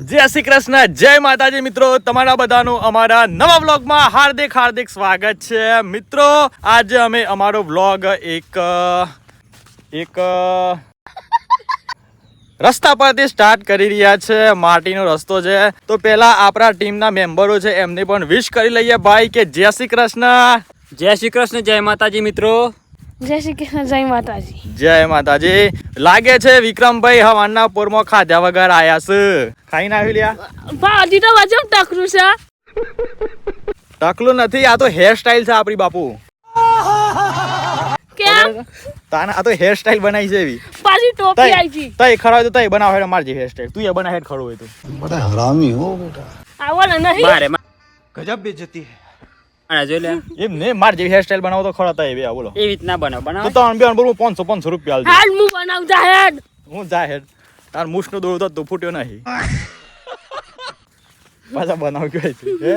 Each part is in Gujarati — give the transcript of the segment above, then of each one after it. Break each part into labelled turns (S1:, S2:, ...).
S1: જય શ્રી કૃષ્ણ જય માતાજી મિત્રો. તમારા બધાનું અમારા નવા વ્લોગમાં હાર્દિક હાર્દિક સ્વાગત છે. મિત્રો આજે અમે અમારો વ્લોગ એક એક રસ્તા પરથી સ્ટાર્ટ કરી રહ્યા છે. માટીનો રસ્તો છે. તો પહેલા આપણા ટીમના મેમ્બરો છે એમને પણ વિશ કરી લઈએ ભાઈ કે જય શ્રી કૃષ્ણ.
S2: જય શ્રી કૃષ્ણ જય માતાજી મિત્રો.
S3: જય શ્રી કૃષ્ણ જય માતાજી.
S1: જય માતાજી. લાગે છે વિક્રમભાઈ હવાના પોરમાં ખાધા વગર આયા છે. ખાઈને આવી લ્યા.
S3: ભાજી તો વજન ટકલું છે
S1: ટકલું નથી આ તો હેરસ્ટાઈલ છે આપણી બાપુ.
S3: કેમ?
S1: તાના આ તો હેરસ્ટાઈલ બનાવી છે એવી.
S3: પાછી ટોપી આવી છે
S1: તઈ ખરાબ તો તઈ બનાવ હેડ માર જે હેરસ્ટાઈલ તું એ બના હેડ ખરો હોય તો.
S4: બધા હરામી હો બેટા.
S3: આવો ને નહીં
S2: મારે
S4: ગજબ બેજતી
S2: આના જોઈ લે.
S1: એમ ને માર જેવી હેરસ્ટાઈલ બનાવો તો ખરા તઈ બે બોલો.
S2: એવી રીતના બનાવ બનાવ.
S1: તો તો અનબે અનબો 500 500 રૂપિયા
S3: હાલ હું બનાવ જા હેડ
S1: હું જા હેડ તાર મૂછનો દોડતો તો ફૂટ્યો નહીં. પાછા બનાવ કહેવાય છે હે?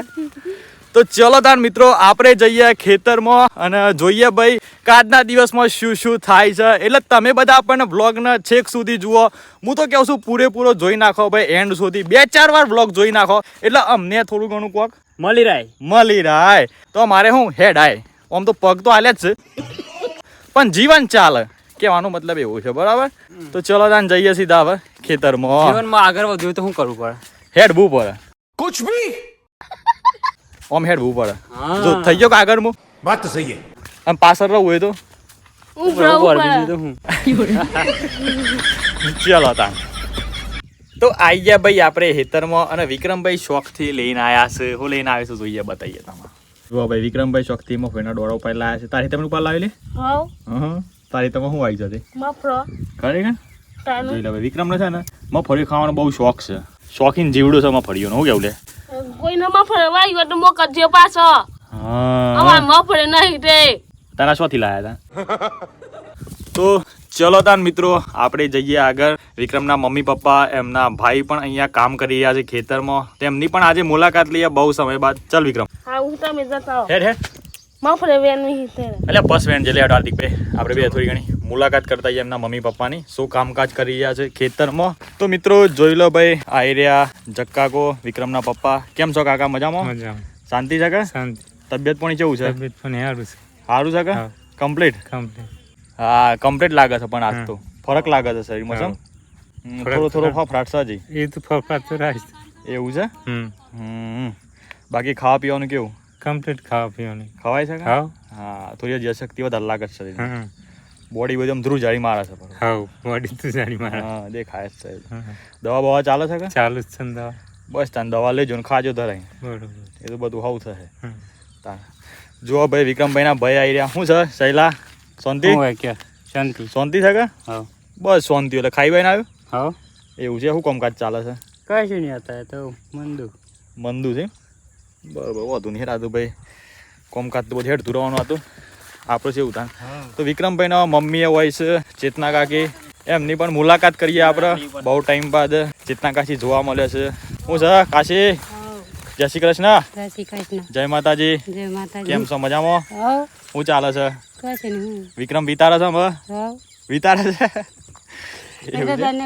S1: તો ચલો તાર મિત્રો આપણે જઈએ ખેતરમાં અને જોઈએ ભાઈ આજના દિવસમાં શું શું થાય છે. એટલે તમે બધા આપણને વ્લોગને છેક સુધી જુઓ. હું તો કહું છું પૂરેપૂરો જોઈ નાખો ભાઈ એન્ડ સુધી. બે ચાર વાર વ્લોગ જોઈ નાખો. એટલે અમને થોડું ઘણું કોક
S2: મળી રાય
S1: મળી રાય. તો મારે હું હેડ આય. આમ તો પગ તો હાલ્યા જ છે. પણ જીવન ચાલે. કહેવાનો મતલબ એવો છે બરાબર? તો ચલો તાન જઈએ સીધા હવે ખેતરમાં.
S2: જીવનમાં આગળ વધવું તો શું કરવું પડે?
S1: હેડવું પડે.
S4: કુછ ભી?
S1: ઓમ હેડવું પડે. જો થઈ ગયો આગળ
S4: મો વાત તો સહી
S1: આમ પાછળ રહું હોય તો? ચલો તાન. તો આઈ ગયા ભાઈ આપણે હેતરમાં અને વિક્રમભાઈ શોખથી લઈને આવ્યા છે. હું લઈને આવ્યો છું જોઈએ બતાવીએ તમે જો ભાઈ વિક્રમભાઈ શોખથી મફેના ડોળા ઉપર લાવ્યા છે. તારી તમે ઉપર લાવી લે હા. તારી તમે શું આવી જતી. ખરેખર જોઈ લે વિક્રમને છે ને મફળી ખાવાનો બહુ શોખ છે. શોખીન જીવડું છે મફળીઓનો શું કેવું લે?
S3: કોઈને મફરે વાઈ ગયો તો મોકલજો પાછો.
S1: હા.
S3: મફરે નહીં તે.
S1: તારા શોથી લાયા હતા તો ચલો તાન મિત્રો આપણે જઈએ આગળ. વિક્રમના મમ્મી પપ્પા એમના ભાઈ પણ અહીંયા કામ કરી રહ્યા છે ખેતરમાં. તેમની પણ આજે મુલાકાત લઈએ બહુ સમય બાદ. ચલ વિક્રમ.
S3: હા હું તમે જતા
S1: હેડ હેડ.
S3: મફરે વેન
S1: એટલે બસ જલ્દી હેડ હાર્દિક ભાઈ. આપણે બે થોડી ઘણી મુલાકાત કરતા જઈએ એમના મમ્મી પપ્પાની. શું કામકાજ કરી રહ્યા છે ખેતરમાં? તો મિત્રો જોઈ લો ભાઈ આયર્યા જક્કાકો વિક્રમના પપ્પા. કેમ છો કાકા? મજામાં?
S5: મજામાં.
S1: શાંતિ છે કા? તબિયત પણ કેવું છે?
S5: તબિયત પણ સારું છે.
S1: સારું છે કે? કમ્પ્લીટ?
S5: કમ્પ્લીટ.
S1: હા કમ્પ્લીટ લાગે છે પણ આજ તો. ફરક લાગે છે શરીરમાં
S5: ફરક
S1: થોડો થોડો. ફફડાટ છે હજી
S5: એ તો ફરફાટ તો રાખ
S1: એવું છે?
S5: હમ.
S1: બાકી ખાવા પીવાનું કેવું?
S5: કમ્પ્લીટ ખાવા પીવાની.
S1: ખવાય છે
S5: હા.
S1: હા થોડી જે શક્તિ વધારે લાગે છે શરીર બોડી બધું ધ્રુવ જાળી મારે છે
S5: હા બોડી તો જાળી મારે.
S1: હા દેખાય છે દવા બવા ચાલે છે કે?
S5: ચાલુ જ છે ને દવા.
S1: બસ તાન દવા લેજો ને ખાજો ધરાય.
S5: બરોબર.
S1: એ તો બધું હાવ થશે. તાન. જુઓ ભાઈ વિક્રમભાઈના ભાઈ આવી રહ્યા. શું છે શૈલા? શાંતિ?
S5: કે શાંતિ.
S1: શાંતિ છે કે? બસ શાંતિ એટલે ખાઈ ભાઈ ને આવ્યું?
S5: હા.
S1: એવું છે શું કામકાજ ચાલે છે?
S5: કશું નહીં હતા તો મંદુ.
S1: મંદુ છે બરોબર હતું નહીં રાતું ભાઈ કોમકાજ તો બધું હેડતું રહેવાનું હતું. આપણું છે એવું તાન તો વિક્રમભાઈના મમ્મીએ હોય છે ચેતના કાકી. એમની પણ મુલાકાત કરીએ આપણે. બહુ ટાઈમ બાદ ચેતના કાશી જોવા મળે છે. હું છે કાશી? જય શ્રી કૃષ્ણ.
S6: જય શ્રી કૃષ્ણ.
S1: જય માતાજી. કેમ છો? મજામાં? હું. ચાલે છે? વિક્રમ વિતારે છે હવે વિતારે છે?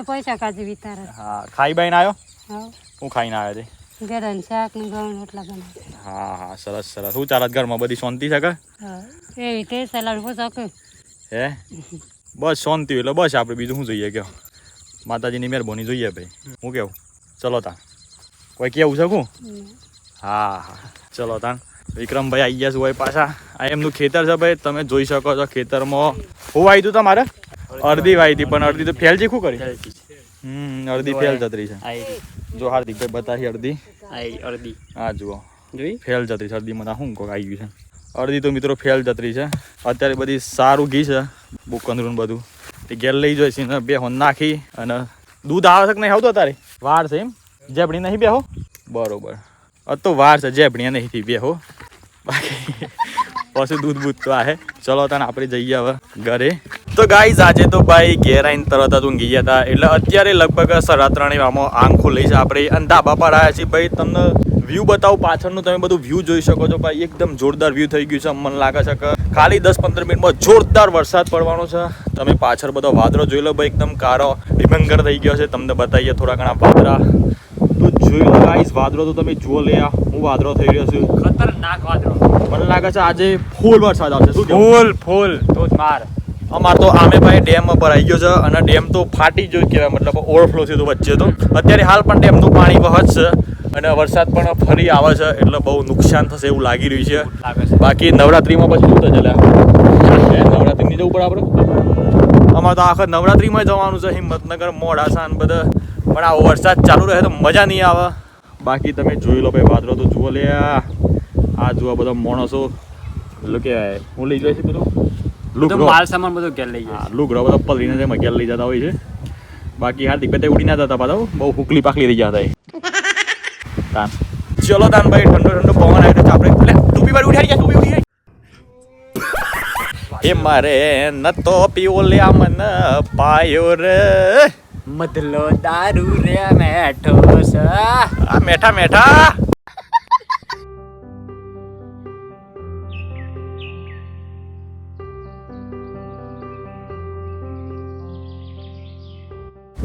S6: પૈસા કાઢી વિતારા.
S1: હા ખાઈ બાઈને આવ્યો?
S6: હું.
S1: હું ખાઈને આવ્યો છે
S6: ગરમ શાક ને ઘઉં રોટલા બનાવે.
S1: હા હા સરસ સરસ. શું ચાલત છે ઘરમાં? બધી શાંતિ છે કે?
S6: હવ એ રીતે સલાડ હું શકું
S1: હે? બસ શાંતિ એટલે બસ આપણે બીજું શું જોઈએ કે માતાજીની મહેરબાની જોઈએ ભાઈ. હું કેવું? ચલો તા કોઈ કેવું છે હું હા હા. ચલો તા વિક્રમભાઈ આવી ગયા છે હોય પાછા. આ એમનું ખેતર છે ભાઈ. તમે જોઈ શકો છો ખેતરમાં. હું વાવી તું તમારે? અડધી વાવી હતી પણ અડધી તો ફેલ ચીખું કરી? હમ અડધી ફેલ જતરી છે.
S2: આઈ
S1: જો હાર્દિકભાઈ બતાવી અડધી.
S2: આઈ અડધી.
S1: હા જુઓ.
S2: જોઈ?
S1: ફેલ જતરી છે અડધીમાં શું કોક આવી ગયું છે? અડધી તો મિત્રો ફેલ જતરી છે. અત્યારે બધી સારું ઘી છે બુકંદરું બધું. તે ઘેર લઈ જોઈશ ને બે હોન નાખી અને દૂધ આવે છે કે નહીં આવતું તારે વાર છે એમ? જેબડી નહીં બેહો? બરોબર. અત તો વાર છે જેબડી નહીં થી બેહો. બાકી પછી દૂધ બૂધ તો આહે ચલો તને આપણે જઈએ હવે ઘરે. તો ગાઈઝ આજે તો ભાઈ ઘેર આવીને તરત જ ઊંઘી ગયા હતા. એટલે અત્યારે લગભગ સાડા ત્રણે આમાં આંખો લઈ છે આપણે. અને ધાબા પર આવ્યા છીએ. ભાઈ તમને વ્યૂ બતાવું પાછળનું. તમે બધું વ્યૂ જોઈ શકો છો. ભાઈ એકદમ જોરદાર વ્યૂ થઈ ગયું છે. મને લાગે છે કે ખાલી દસ પંદર મિનિટમાં જોરદાર વરસાદ પડવાનો છે. તમે પાછળ બધો વાદળો જોઈ લો ભાઈ. એકદમ કારો ડિભંગર થઈ ગયો છે. તમને બતાવીએ થોડા ઘણા વાદળા. તો જોઈ લો ગાઈઝ વાદળો તો તમે જુઓ લે હું વાદળો થઈ રહ્યો છું.
S2: ખતરનાક વાદળો.
S1: મને લાગે છે આજે ફૂલ વરસાદ આવશે. શું
S2: ફૂલ ફૂલ તો માર.
S1: અમાર તો આમે ભાઈ ડેમ ભરાઈ ગયો છે અને ડેમ તો ફાટી ગયો કહેવાય મતલબ ઓવરફ્લો થયું તો વચ્ચે તો. અત્યારે હાલ પણ ડેમનું પાણી વહત છે અને વરસાદ પણ ફરી આવે છે એટલે બહુ નુકસાન થશે એવું લાગી રહ્યું છે. બાકી નવરાત્રીમાં પછી શું થશે નવરાત્રિની જવું પડે આપણે? અમારે તો આખા નવરાત્રીમાં જવાનું છે હિંમતનગર મોડાસા ને બધા. પણ આ વરસાદ ચાલુ રહે તો મજા નહીં આવે. બાકી તમે જોઈ લો ભાઈ વાદળો તો જુઓ લે આ. જુઓ બધા માણસો. એટલે કે હું લઈ જાય છે બધો? લુગડો
S2: માલ સામાન બધો ઘેર લઈ જાય
S1: લુગડો બધો પલરીને જેમ ઘેર લઈ જતા હોય છે. બાકી હાર્દિક ભાઈ ઉડી ના જતા પાછા. બહુ હુકલી પાકલી થઈ જતા તાન. ચલો તાન ભાઈ ઠંડો ઠંડો પવન આવ્યો તો આપણે એટલે ટૂપી વાળી ઉઠાડી ગયા ટૂપી ઉઠી એ મારે નતો પીવો લ્યા મન પાયો રે.
S2: મધલો દારૂ રે મેઠો છે.
S1: આ મેઠા મેઠા.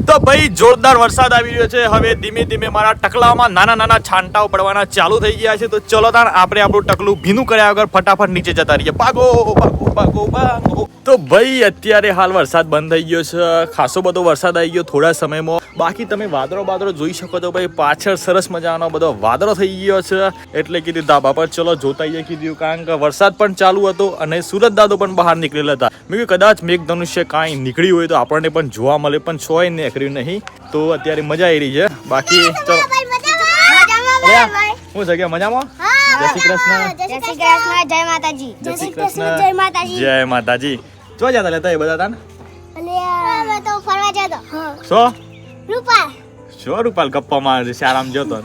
S1: તો ભાઈ, જોરદાર વરસાદ આવી રહ્યો છે. હવે ધીમે ધીમે મારા ટકલામાં નાના નાના છાંટાઓ પડવાના ચાલુ થઈ ગયા છે. તો ચલો તાર આપણે આપણું ટકલું ભીનું કર્યા વગર ફટાફટ નીચે જતા રહીએ. પાગો પાગો પાગો પાગો તો ભાઈ, અત્યારે હાલ વરસાદ બંધ થઈ ગયો છે. ખાસો બધો વરસાદ આવી ગયો થોડા સમયમાં. બાકી તમે વાદળો વાદળો જોઈ શકો છો ભાઈ, પાછળ સરસ મજાનો બધો વાદળો થઈ ગયો છે. એટલે કીધું ધાબા પર ચલો જોતા આવીએ કીધું, કારણ કે વરસાદ પણ ચાલુ હતો અને સુરત દાદો પણ બહાર નીકળેલા હતા. મેં કદાચ મેઘ ધનુષ્ય કાંઈ નીકળ્યું હોય તો આપણને પણ જોવા મળે, પણ છોય નીકળ્યું નહીં. તો અત્યારે મજા આવી રહી છે. બાકી ચલો. છે કે મજામાં? જય શ્રી કૃષ્ણ.
S7: જય શ્રી કૃષ્ણ. જય માતાજી.
S1: જય શ્રી
S7: જય માતાજી.
S1: જય માતાજી. જો જતા લેતા એ બધા તાન?
S7: તો ફરવા જતો. હા.
S1: સો
S7: રૂપાલ.
S1: સો રૂપાલ ગપ્પા માર છે? આરામ જોતો
S7: આ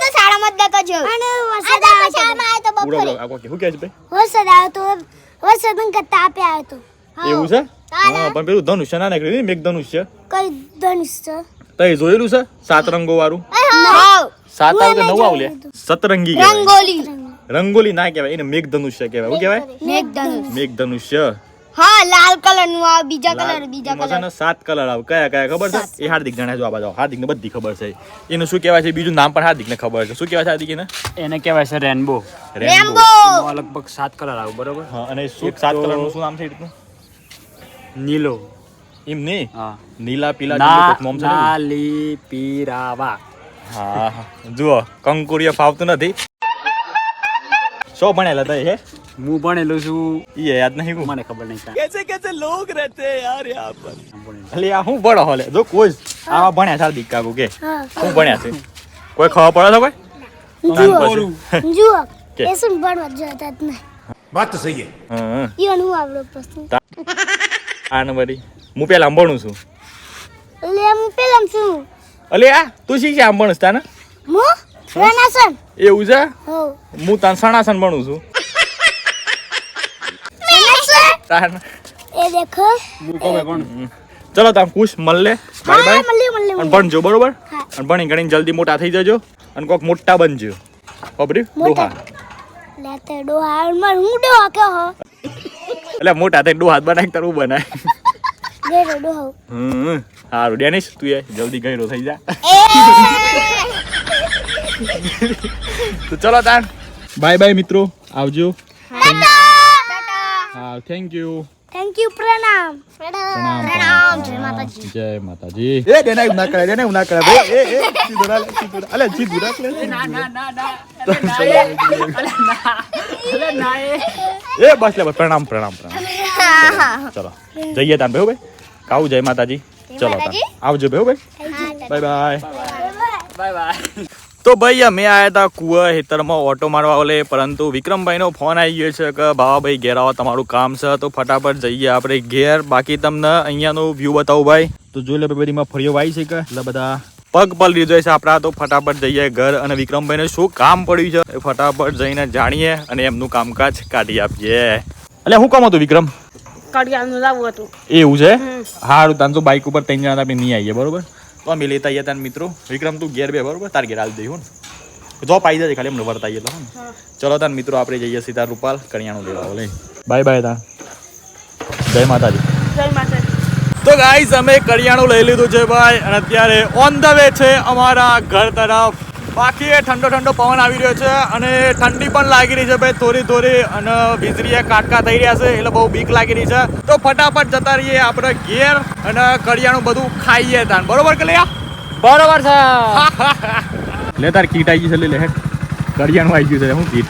S7: તો શાળામાં જ જતો જો અને વરસાદ આવે તો બપોરે.
S1: આ શું કહે છે ભાઈ?
S7: વરસાદ આવ્યો તો વરસાદ ને કરતા આપે આવ્યો તો
S1: એવું છે? હા પણ પેલું ધનુષ્ય ના નીકળ્યું મેઘ ધનુષ્ય.
S7: કઈ ધનુષ છે
S1: જોયેલું છે? સાત રંગો વાળું? સાત આવે કે નવ આવલે. સતરંગી
S7: રંગોલી.
S1: રંગોલી ના કહેવાય એને મેઘ ધનુષ્ય કહેવાય. શું કહેવાય?
S7: મેઘ ધનુષ
S1: મેઘ ધનુષ્ય.
S7: હા લાલ કલરનું આવે બીજા કલર બીજા કલર
S1: ને સાત કલર આવે. કયા કયા ખબર છે? એ હાર્દિક જાણે જો આ બાજુ. હાર્દિક ને બધી ખબર છે. એનું શું કહેવાય છે? બીજું નામ પણ હાર્દિક ને ખબર છે. શું કહેવાય છે હાર્દિક એને
S2: એને કહેવાય છે રેનબો.
S7: રેનબો.
S2: લગભગ સાત કલર આવે બરોબર?
S1: હા અને શું સાત કલરનું શું નામ છે એ રીતનું?
S2: નીલો.
S1: એમ નહીં?
S2: હા.
S1: નીલા પીલા નામ છે
S2: નાલી પીરાવા.
S1: હા જુઓ કંકુરિયા ફાવતું નથી. શો ભણેલા તય હે?
S2: હું ભણેલું છું.
S1: એ યાદ નહીં
S2: મને ખબર નહીં
S1: કે છે લોગ રહેતે યાર
S2: યહાં પર?
S1: અલે આ હું ભણો હોલે? જો કોઈ આવા ભણ્યા સાર દીકા કો કે?
S7: હું.
S1: ભણ્યા છે? કોઈ ખવા પડે તો કોઈ?
S7: જુઓ એસન ભણવા જતા જ
S4: વાત તો સહી હે.
S1: હા
S7: ઈવન હું આવડો પ્રશ્ન.
S1: આ નંબરી હું પેલા ભણું છું.
S7: અલે હું પેલા છું.
S1: અલે આ તું શી ભણસ તાને?
S7: હું? રનાસન
S1: એવું છે?
S7: હું.
S1: તાન સણાસન ભણું છું. તાન.
S7: એ દેખો.
S2: હું કહું પણ
S1: ચલો તાન ખુશ મળે બાય બાય. અને ભણજો બરોબર? અને ભણી ગણીને જલ્દી મોટા થઈ જજો. અને કોક મોટા બનજો.
S7: બબરી
S1: ડોહા.
S7: લેતે ડોહા. માર હું ડોહા કે હો
S1: એટલે મોટા થઈ ડોહા બનાય તારું બનાય
S7: ગેરો ડોહો
S1: હમ સારું ડેનિશ તું એ જલ્દી ગયરો થઈ જા તો ચલો તાન બાય બાય મિત્રો આવજો હા થેન્ક યુ
S7: થેન્ક યુ પ્રણામ
S1: પ્રણામ
S7: પ્રણામ જય માતાજી
S1: જય માતાજી એ ડેના એવું ના કરે ડેના એવું ના કરે ભાઈ એ એ સીધો રાખ સીધો રાખ. અલે સીધું રાખ લે
S2: ના ના ના ના અરે ના એ. એ
S1: બસ લે પ્રણામ પ્રણામ પ્રણામ. ચલો જઈએ તાન ભાઈ ભાઈ. કાવું જય માતાજી. ચલો આવજો ભાઈ ભાઈ. Bye bye.
S2: Bye bye.
S1: તો ભાઈ અમે આવ્યા હતા કુવા હેતરમાં ઓટો મારવા ઓલે પરંતુ વિક્રમભાઈનો ફોન આવી ગયો છે કે ભાવાભાઈ ઘેર આવો તમારું કામ છે તો ફટાફટ જઈએ આપણે ઘેર. બાકી તમને અહીંયાનો વ્યૂ બતાવું ભાઈ. તો જોઈ લે ભાઈ બધીમાં ફરીઓ વાય છે કે એટલે બધા. પગ પલ લીધો છે. આપણા તો ફટાફટ જઈએ ઘર અને વિક્રમભાઈને શું કામ પડ્યું છે? એ ફટાફટ જઈને જાણીએ અને એમનું કામકાજ કાઢી આપીએ. એટલે શું કામ હતું વિક્રમ? એવું છે? હા તાન તો બાઇક ઉપર ત્રણ જણા આપણે નહીં આવીએ બરોબર? તો અમે લેતા આવીએ તાન મિત્રો. વિક્રમ તું ઘેર બે બરોબર? તાર ઘેર આવી દઈશું જો પાઈ જજે ખાલી એમને વર્તા આવીએ તો ચલો તાન મિત્રો આપણે જઈએ સીધા રૂપાલ કરિયાણું લેવા લઈ બાય બાય તાન. જય માતાજી.
S3: જય માતાજી.
S1: તો ગાઈઝ અમે કરિયાણું લઈ લીધું છે ભાઈ અને અત્યારે ઓન ધ વે છે અમારા ઘર તરફ. બાકી ઠંડો ઠંડો પવન આવી રહ્યો છે અને ઠંડી પણ લાગી રહી છે ભાઈ થોડી થોડી અને વીજળીએ કાટકા થઈ રહ્યા છે એટલે બહુ બીક લાગી રહી છે. તો ફટાફટ જતા રહીએ આપણે ઘેર અને કરિયાણું બધું ખાઈએ તાન બરોબર કે લ્યા
S2: બરોબર છે.
S1: લે તાર કીટ આવી ગઈ છે લે કરિયાણું આવી ગયું છે હું કીટ?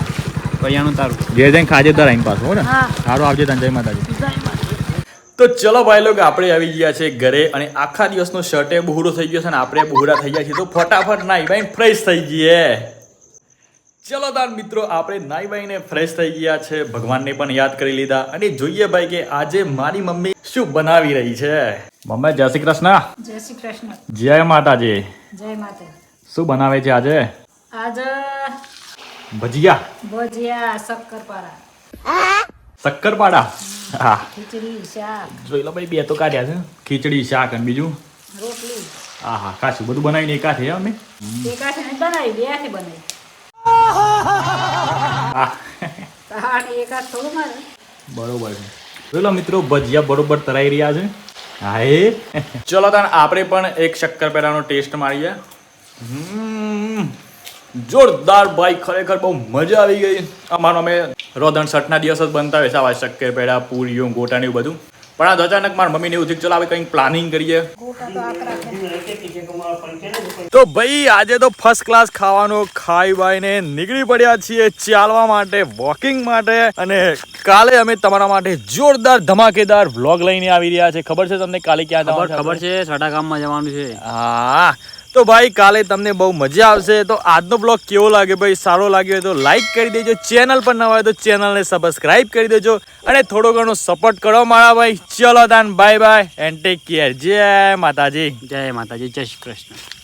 S2: કરિયાણું તારું.
S1: ઘેર જઈને ખાજે તાર આઈને પાછું હો ને. સારું આવજે તને જય માતાજી. તો ચલો ભાઈ લોકો આપણે આવી ગયા છે ઘરે અને આખા દિવસનો શર્ટે બહુરો થઈ ગયો છે અને આપણે બહુરા થઈ ગયા છીએ. તો ફટાફટ નાઈ ભાઈ ફ્રેશ થઈ ગઈએ ચલો તાર મિત્રો આપણે નાઈ ભાઈને ફ્રેશ થઈ ગયા છે. ભગવાનને પણ યાદ કરી લીધા. અને જોઈએ ભાઈ કે આજે મારી મમ્મી શું બનાવી રહી છે. મમ્મી જય શ્રી કૃષ્ણ.
S8: જય શ્રી કૃષ્ણ.
S1: જય માતાજી.
S8: જય માતા
S1: શું બનાવે છે આજે?
S8: આજે
S1: ભજીયા.
S8: ભજીયા શક્કરપારા.
S1: શક્કરપાડા. હા.
S8: ખીચડી શાક.
S1: જોઈ લો ભાઈ બે તો કાઢ્યા છે. ખીચડી શાક અને બીજું?
S8: રોટલી.
S1: હા હા કાશું બધું બનાવીને એકા છે અમે?
S8: એકાથી બનાવી બે હાથી બનાવી
S1: બરોબર છે. જોઈ મિત્રો ભજીયા બરોબર તરાઈ રહ્યા છે. હા એ. ચલો તાણ આપણે પણ એક શક્કર શક્કરપેરાનો ટેસ્ટ મારીએ. હમ, જોરદાર ભાઈ ખરેખર બહુ મજા આવી ગઈ. અમારો અમે રોધણ સટના દિવસ જ બનતા હોય છે આવા શક્કરપેડા પૂરીઓ ગોટા ને એવું બધું. પણ આ અચાનક મારા મમ્મીને એવું થયું ચલો આપણે કંઈક પ્લાનિંગ કરીએ. તો ભાઈ આજે તો ફર્સ્ટ ક્લાસ ખાવાનું ખાઈ બાઈને નીકળી પડ્યા છીએ ચાલવા માટે વોકિંગ માટે. અને કાલે અમે તમારા માટે જોરદાર ધમાકેદાર વ્લોગ લઈને આવી રહ્યા છે ખબર છે તમને કાલે ક્યાં
S2: ખબર છે છઠ્ઠા ગામમાં જવાનું છે.
S1: હા. તો ભાઈ, કાલે તમને બહુ મજા આવશે. તો આજનો બ્લોગ કેવો લાગે ભાઈ? સારો લાગ્યો હોય તો લાઇક કરી દેજો. ચેનલ પર નવા હોય તો ચેનલને સબસ્ક્રાઇબ કરી દેજો. અને થોડો ઘણો સપોર્ટ કરો મારા ભાઈ. ચલો તાન bye bye and take care જય માતાજી.
S2: જય માતાજી. જય શ્રી કૃષ્ણ.